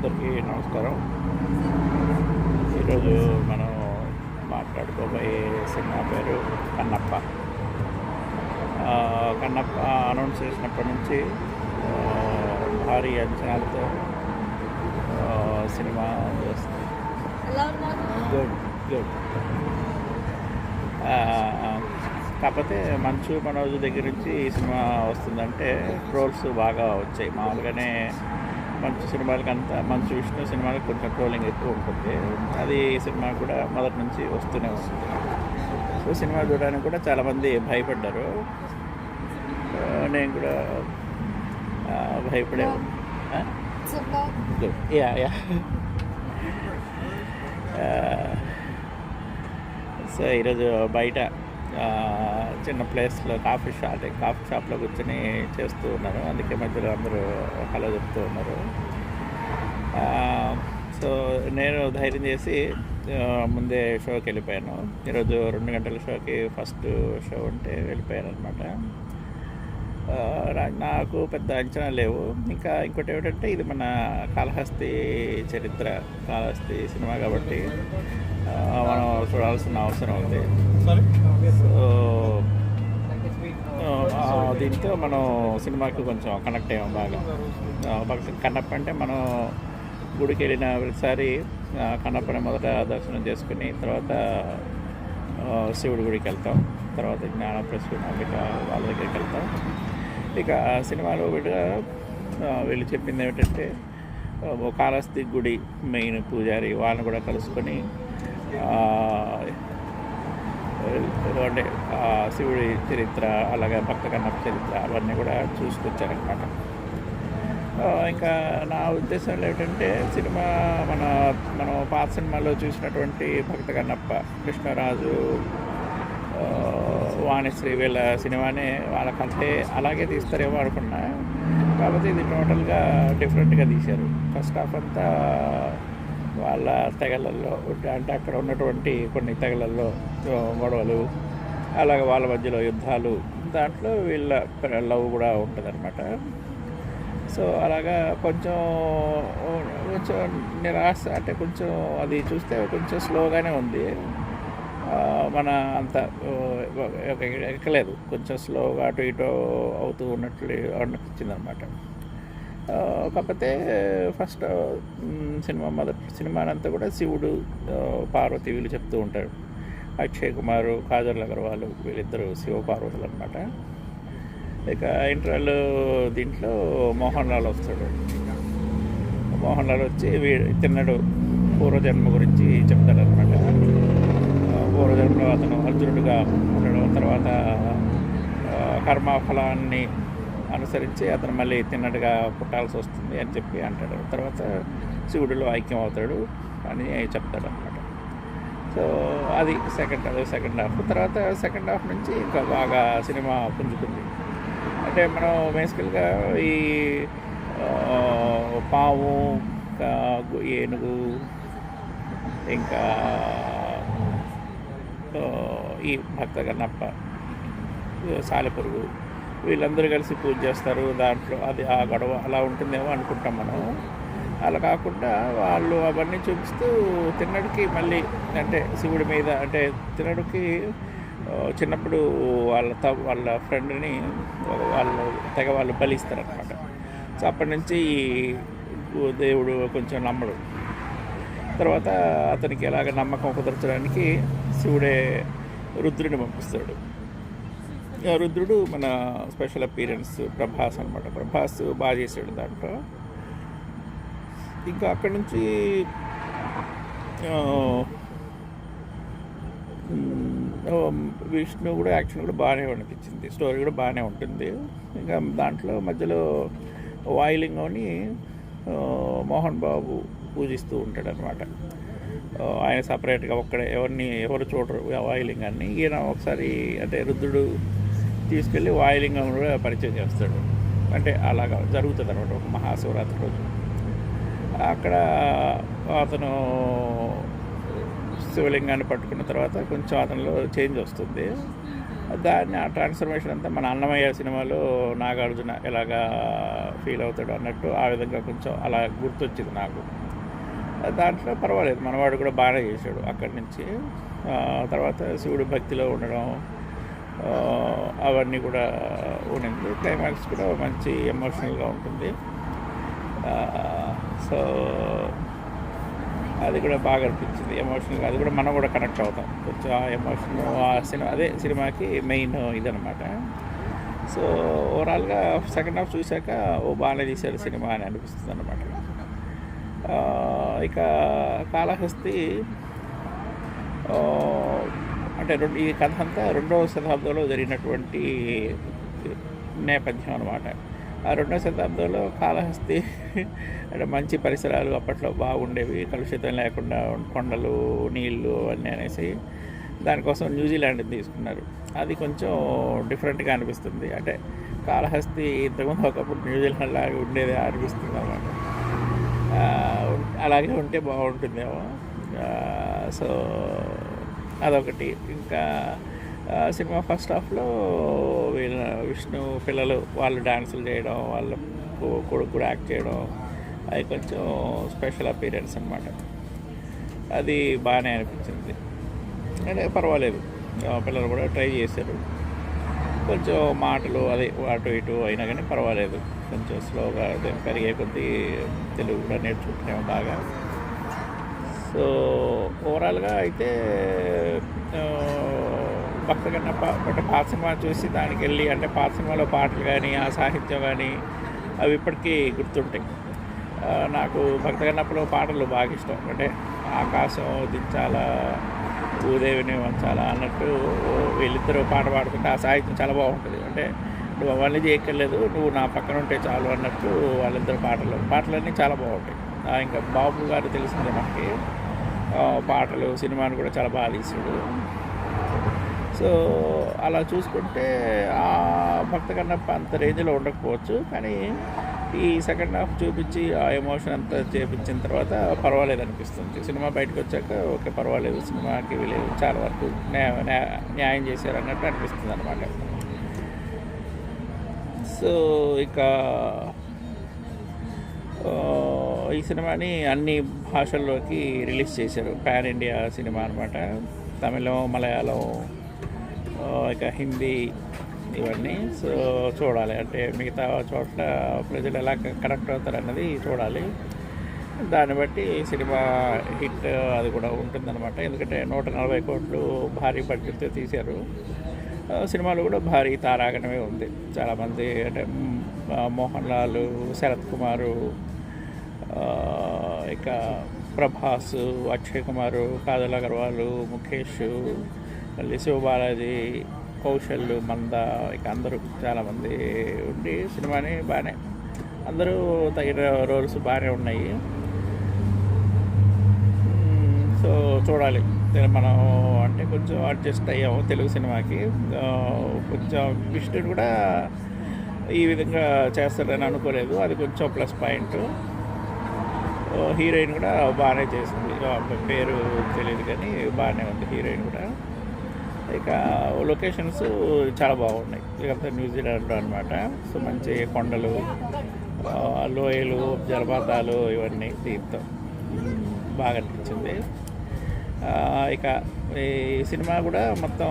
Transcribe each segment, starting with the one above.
అందరికీ నమస్కారం. ఈరోజు మనం మాట్లాడుకోబోయే సినిమా పేరు కన్నప్ప. కన్నప్ప అనౌన్స్ చేసినప్పటి నుంచి భారీ అంచనాలతో సినిమా ఉన్నారు గుడ్ గుడ్ కాకపోతే మంచు మనోజ్ దగ్గర నుంచి ఈ సినిమా వస్తుందంటే ట్రోల్స్ బాగా వచ్చాయి. మామూలుగానే మంచు సినిమాలకి అంతా మంచు విష్ణు సినిమాలకు కొంచెం ట్రోలింగ్ ఎక్కువ ఉంటుంది. అది సినిమా కూడా మొదటి నుంచి వస్తూనే వస్తుంది సో సినిమా చూడడానికి కూడా చాలామంది భయపడ్డారు. నేను కూడా భయపడే. Yeah, yeah. సో ఈరోజు బయట చిన్న ప్లేస్లో కాఫీ షాప్ కాఫీ షాప్లో కూర్చొని చేస్తూ ఉన్నారు. అందుకే మధ్యలో అందరూ హలో చెప్తూ ఉన్నారు. సో నేను ధైర్యం చేసి ముందే షోకి వెళ్ళిపోయాను. ఈరోజు రెండు గంటల షోకి ఫస్ట్ షో ఉంటే వెళ్ళిపోయాను అనమాట నాకు పెద్ద అంచనా లేవు. ఇంకా ఇంకోటి ఏమిటంటే ఇది మన కాళహస్తి చరిత్ర కాళహస్తి సినిమా కాబట్టి మనం చూడాల్సిన అవసరం ఉంది. దీంతో మనం సినిమాకి కొంచెం కనెక్ట్ అయ్యాం బాగా. కన్నప్ప అంటే మనం గుడికి వెళ్ళిన ప్రతిసారి కన్నప్పని మొదట దర్శనం చేసుకుని తర్వాత శివుడి గుడికి వెళ్తాం. తర్వాత జ్ఞానప్రసూ అంబిక వాళ్ళ దగ్గరికి వెళ్తాం. ఇక సినిమాలో ఆ, వీళ్ళు చెప్పింది ఏమిటంటే కాళహస్తి గుడి మెయిన్ పూజారి వాళ్ళని కూడా కలుసుకొని అంటే శివుడి చరిత్ర అలాగే భక్త కన్నప్ప చరిత్ర అవన్నీ కూడా చూసుకొచ్చారనమాట ఇంకా నా ఉద్దేశంలో ఏంటంటే సినిమా మన మనం పాత సినిమాలో చూసినటువంటి భక్త కన్నప్ప కృష్ణరాజు వాణిశ్రీ వీళ్ళ సినిమానే వాళ్ళ కథే అలాగే తీస్తారేమో అనుకున్నా. కాకపోతే ఇది టోటల్గా డిఫరెంట్గా తీశారు. ఫస్ట్ హాఫ్ అంతా వాళ్ళ తెగలల్లో అంటే అక్కడ ఉన్నటువంటి కొన్ని తెగలల్లో గొడవలు అలాగే వాళ్ళ మధ్యలో యుద్ధాలు దాంట్లో వీళ్ళ లవ్ కూడా ఉంటుందన్నమాట. సో అలాగా కొంచెం కొంచెం నిరాశ అంటే కొంచెం అది చూస్తే కొంచెం స్లోగానే ఉంది. మన అంత ఎక్కలేదు. కొంచెం స్లోగా అటు ఇటు అవుతూ ఉన్నట్లు అనిపించింది అనమాట కాకపోతే ఫస్ట్ సినిమా మొదటి సినిమానంతా కూడా శివుడు పార్వతి వీళ్ళు చెప్తూ ఉంటారు. అక్షయ్ కుమార్ కాజల్ అగర్వాల్ వీళ్ళిద్దరు శివ పార్వతులు అనమాట ఇక ఇంటర్వెల్ దీంట్లో మోహన్ లాల్ వస్తాడు. మోహన్ లాల్ వచ్చి వీ తిన్నడు. పూర్వజన్మ గురించి చెప్తాడనమాట పూర్వజన్మలో అతను అర్జునుడిగా ఉండడం తర్వాత కర్మఫలాన్ని అనుసరించి అతను మళ్ళీ తిన్నట్టుగా పుట్టాల్సి వస్తుంది అని చెప్పి అంటాడు. తర్వాత శివుడిలో ఐక్యం అవుతాడు అని చెప్తాడు అనమాట సో అది సెకండ్ అది సెకండ్ హాఫ్ తర్వాత సెకండ్ హాఫ్ నుంచి ఇంకా బాగా సినిమా పుంజుకుంది. అంటే మనం బేసికల్గా ఈ పాము ఏనుగు ఇంకా ఈ భక్త గన్నప్ప సాలెపురుగు వీళ్ళందరూ కలిసి పూజ చేస్తారు దాంట్లో అది ఆ గొడవ అలా ఉంటుందేమో అనుకుంటాం మనం. అలా కాకుండా వాళ్ళు అవన్నీ చూపిస్తూ తిన్నడికి మళ్ళీ అంటే శివుడి మీద అంటే తిన్నడికి చిన్నప్పుడు వాళ్ళ త వాళ్ళ ఫ్రెండ్ని వాళ్ళు తెగ వాళ్ళు బలిస్తారనమాట సో అప్పటి నుంచి ఈ దేవుడు కొంచెం నమ్మడు. తర్వాత అతనికి ఎలాగ నమ్మకం కుదర్చడానికి శివుడే రుద్రుని పంపిస్తాడు. రుద్రుడు మన స్పెషల్ అపీరెన్స్ ప్రభాస్ అనమాట ప్రభాస్ బాగా చేసాడు దాంట్లో. ఇంకా అక్కడి నుంచి విష్ణు కూడా యాక్షన్ కూడా బాగానే అనిపించింది. స్టోరీ కూడా బాగానే ఉంటుంది. ఇంకా దాంట్లో మధ్యలో వాయిలింగ్ అని మోహన్ బాబు పూజిస్తూ ఉంటాడు అనమాట ఆయన సపరేట్గా ఒక్కడే ఎవరిని ఎవరు చూడరు ఆ అని ఈయన ఒకసారి అంటే రుద్రుడు తీసుకెళ్ళి వాయులింగం కూడా పరిచయం చేస్తాడు. అంటే అలాగా జరుగుతుంది అనమాట ఒక మహాశివరాత్రి రోజు. అక్కడ అతను శివలింగాన్ని పట్టుకున్న తర్వాత కొంచెం అతనిలో చేంజ్ వస్తుంది. దాన్ని ఆ ట్రాన్స్ఫర్మేషన్ అంతా మన అన్నమయ్య సినిమాలో నాగార్జున ఎలాగా ఫీల్ అవుతాడు అన్నట్టు ఆ విధంగా కొంచెం అలా గుర్తొచ్చింది నాకు. దాంట్లో పర్వాలేదు. మనవాడు కూడా బాగానే చేశాడు అక్కడి నుంచి. తర్వాత శివుడు భక్తిలో ఉండడం అవన్నీ కూడా ఉండింది క్లైమాక్స్ కూడా మంచి ఎమోషనల్గా ఉంటుంది. సో అది కూడా బాగా అనిపించింది. ఎమోషనల్గా అది కూడా మనం కూడా కనెక్ట్ అవుతాం. కొంచెం ఆ ఎమోషన్ ఆ సినిమా అదే సినిమాకి మెయిన్ ఇదనమాట సో ఓవరాల్గా సెకండ్ హాఫ్ చూశాక ఓ బాగానే తీశారు సినిమా అని అనిపిస్తుంది అనమాట ఇక కాళహస్తి అంటే రెండు ఈ కథ అంతా రెండవ శతాబ్దంలో జరిగినటువంటి నేపథ్యం అనమాట ఆ రెండవ శతాబ్దంలో కాళహస్తి అంటే మంచి పరిసరాలు అప్పట్లో బాగుండేవి. కలుషితం లేకుండా కొండలు నీళ్ళు అన్నీ అనేసి దానికోసం న్యూజిలాండ్ తీసుకున్నారు. అది కొంచెం డిఫరెంట్గా అనిపిస్తుంది. అంటే కాళహస్తి ఇంతకుముందు ఒకప్పుడు న్యూజిలాండ్ లాగా ఉండేది అనిపిస్తుంది అనమాట అలాగే ఉంటే బాగుంటుందేమో. సో అదొకటి. ఇంకా సినిమా ఫస్ట్ హాఫ్లో వీళ్ళ విష్ణు పిల్లలు వాళ్ళు డాన్సులు చేయడం వాళ్ళ కొడుకు కూడా యాక్ట్ చేయడం అది కొంచెం స్పెషల్ అపీరెన్స్ అనమాట అది బాగానే అనిపించింది. అంటే పర్వాలేదు. పిల్లలు కూడా ట్రై చేశారు. కొంచెం మాటలు అదే అటు ఇటు అయినా కానీ పర్వాలేదు. కొంచెం స్లోగా పెరిగే కొద్దీ తెలుగు కూడా నేర్చుకుంటున్నాము బాగా. సో ఓవరాల్గా అయితే భక్త కన్నప్ప అంటే పాత సినిమా చూసి దానికి వెళ్ళి అంటే పాత సినిమాలో పాటలు కానీ ఆ సాహిత్యం కానీ అవి ఇప్పటికీ గుర్తుంటాయి. నాకు భక్త కన్నప్పలో పాటలు బాగా ఇష్టం. అంటే ఆకాశం దించాలా భూదేవిని వంచాలా అన్నట్టు వీళ్ళిద్దరూ పాట పాడుతుంటే ఆ సాహిత్యం చాలా బాగుంటుంది. అంటే నువ్వు అవన్నీ చేయక్కర్లేదు నువ్వు నా పక్కన ఉంటే చాలు అన్నట్టు వాళ్ళిద్దరు పాటలు పాటలన్నీ చాలా బాగుంటాయి. ఇంకా బాబు గారు తెలిసిందే మనకి. పాటలు సినిమాని కూడా చాలా బాగా తీసాడు. సో అలా చూసుకుంటే ఆ భక్త కన్నప్ప అంత రేంజ్లో ఉండకపోవచ్చు. కానీ ఈ సెకండ్ హాఫ్ చూపించి ఆ ఎమోషన్ అంతా చేపించిన తర్వాత పర్వాలేదు అనిపిస్తుంది. సినిమా బయటకు వచ్చాక ఓకే పర్వాలేదు సినిమాకి వీళ్ళు చాలా వరకు న్యాయం చేశారు అన్నట్టు అనిపిస్తుంది అనమాట సో ఇక ఈ సినిమాని అన్ని భాషల్లోకి రిలీజ్ చేశారు. పాన్ ఇండియా సినిమా అనమాట తమిళం మలయాళం ఇక హిందీ ఇవన్నీ. సో చూడాలి. అంటే మిగతా చోట్ల ప్రజలు ఎలా కనెక్ట్ అవుతారు అన్నది చూడాలి. దాన్ని బట్టి సినిమా హిట్ అది కూడా ఉంటుందన్నమాట. ఎందుకంటే నూట నలభై కోట్లు భారీ బడ్జెట్తో తీశారు. సినిమాలు సినిమాలో కూడా భారీ తారాగణమే ఉంది. చాలామంది అంటే మోహన్ లాల్ శరత్ కుమారు ఇక ప్రభాస్ అక్షయ్ కుమారు కాజల్ అగర్వాల్ ముఖేష్ మళ్ళీ శివబాలాజీ కౌశల్ మంద ఇక అందరూ చాలామంది ఉండి సినిమాని బాగానే అందరూ తగిన రోల్స్ బాగానే ఉన్నాయి. సో చూడాలి. మనం అంటే కొంచెం అడ్జస్ట్ అయ్యాము తెలుగు సినిమాకి. కొంచెం విష్ణుడు కూడా ఈ విధంగా చేస్తారని అనుకోలేదు. అది కొంచెం ప్లస్ పాయింట్. హీరోయిన్ కూడా బాగానే చేసింది. ఆ పేరు తెలియదు కానీ బాగానే ఉంది హీరోయిన్ కూడా. ఇక లొకేషన్స్ చాలా బాగున్నాయి. ఇకంతా న్యూజిలాండ్లో అనమాట సో మంచి కొండలు లోయలు జలపాతాలు ఇవన్నీ దీంతో బాగా అనిపించింది. ఇక ఈ సినిమా కూడా మొత్తం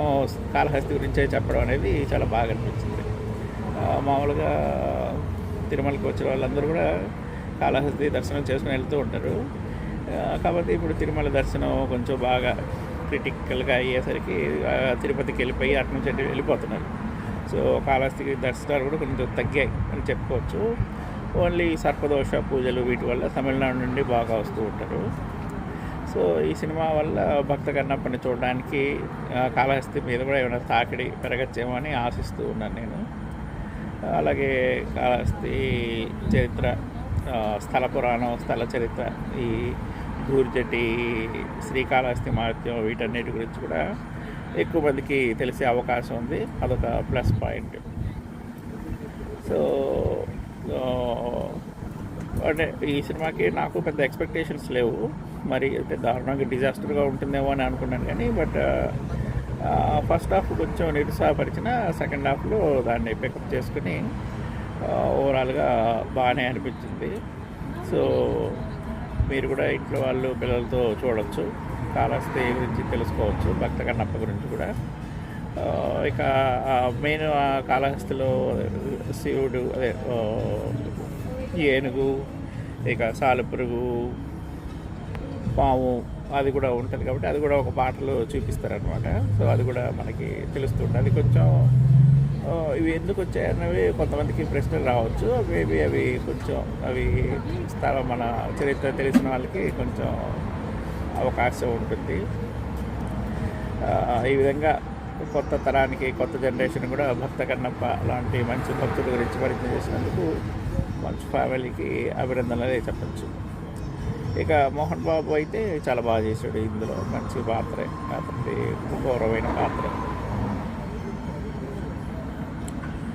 కాళహస్తి గురించే చెప్పడం అనేది చాలా బాగా అనిపించింది. మామూలుగా తిరుమలకి వచ్చిన వాళ్ళందరూ కూడా కాళహస్తి దర్శనం చేసుకుని వెళ్తూ ఉంటారు. కాబట్టి ఇప్పుడు తిరుమల దర్శనం కొంచెం బాగా క్రిటికల్గా అయ్యేసరికి తిరుపతికి వెళ్ళిపోయి అటు నుంచి అటు వెళ్ళిపోతున్నారు. సో కాళహస్తికి దర్శనాలు కూడా కొంచెం తగ్గాయి అని చెప్పుకోవచ్చు. ఓన్లీ సర్పదోష పూజలు వీటి వల్ల తమిళనాడు నుండి బాగా వస్తూ ఉంటారు. సో ఈ సినిమా వల్ల భక్త కన్నప్పని చూడడానికి కాళహస్తి మీద కూడా ఏమైనా తాకిడి పెరగచ్చేమో అని ఆశిస్తూ ఉన్నాను నేను. అలాగే కాళహస్తి చరిత్ర స్థల పురాణం స్థల చరిత్ర ఈ గూర్జటి శ్రీకాళహస్తి మహత్యం వీటన్నిటి గురించి కూడా ఎక్కువ మందికి తెలిసే అవకాశం ఉంది. అదొక ప్లస్ పాయింట్. సో అంటే ఈ సినిమాకి నాకు పెద్ద ఎక్స్పెక్టేషన్స్ లేవు. మరి అంటే దారుణంగా డిజాస్టర్గా ఉంటుందేమో అని అనుకున్నాను కానీ బట్ ఫస్ట్ హాఫ్ కొంచెం నిరుత్సాహపరిచిన సెకండ్ హాఫ్లో దాన్ని పికప్ చేసుకుని ఓవరాల్గా బాగానే అనిపించింది. సో మీరు కూడా ఇంట్లో వాళ్ళు పిల్లలతో చూడొచ్చు. కాళహస్తి గురించి తెలుసుకోవచ్చు భక్త కన్నప్ప గురించి కూడా. ఇక మెయిన్ కాళహస్తిలో శివుడు అదే ఏనుగు ఇక సాలెపురుగు పాము అది కూడా ఉంటుంది కాబట్టి అది కూడా ఒక పాటలో చూపిస్తారనమాట సో అది కూడా మనకి తెలుస్తుంది అది కొంచెం ఇవి ఎందుకు వచ్చాయన్నవి కొంతమందికి ప్రశ్నలు రావచ్చు. మేబీ అవి కొంచెం అవి స్థలం మన చరిత్ర తెలిసిన వాళ్ళకి కొంచెం అవకాశం ఉంటుంది. ఈ విధంగా కొత్త తరానికి కొత్త జనరేషన్ కూడా భక్త కన్నప్ప లాంటి మంచి భక్తుల గురించి పరిచయం చేసినందుకు మంచి ఫ్యామిలీకి అభినందనలే చెప్పచ్చు. ఇక మోహన్ బాబు అయితే చాలా బాగా చేశాడు ఇందులో. మంచి పాత్రే. అతని గౌరవమైన పాత్ర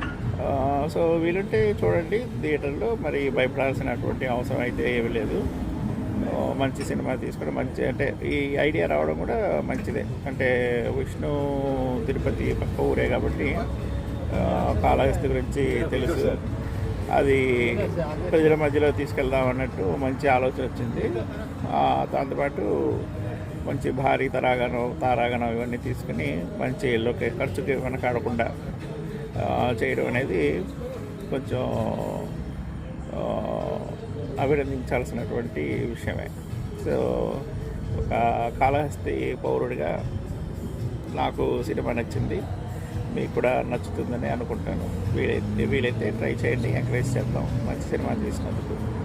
ఆ, సో వీలుంటే చూడండి థియేటర్లో మరి భయపడాల్సినటువంటి అవసరం అయితే ఏమీ లేదు. మంచి సినిమా తీసుకుని మంచి అంటే ఈ ఐడియా రావడం కూడా మంచిదే. అంటే విష్ణు తిరుపతి పక్క ఊరే కాబట్టి కాళహస్తి గురించి తెలుసు. అది ప్రజల మధ్యలో తీసుకెళ్దాం అన్నట్టు మంచి ఆలోచన వచ్చింది. దాంతోపాటు మంచి భారీ తరాగనం తారాగనం ఇవన్నీ తీసుకుని మంచి లొకే ఖర్చుకి వెనకాడకుండా చేయడం అనేది కొంచెం అభినందించాల్సినటువంటి విషయమే. సో ఒక కాళహస్తి పౌరుడిగా నాకు సినిమా నచ్చింది. మీకు కూడా నచ్చుతుందని అనుకుంటాను. వీలైతే వీలైతే ట్రై చేయండి. ఎంకరేజ్ చేద్దాం. మంచి సినిమా తీసినందుకు.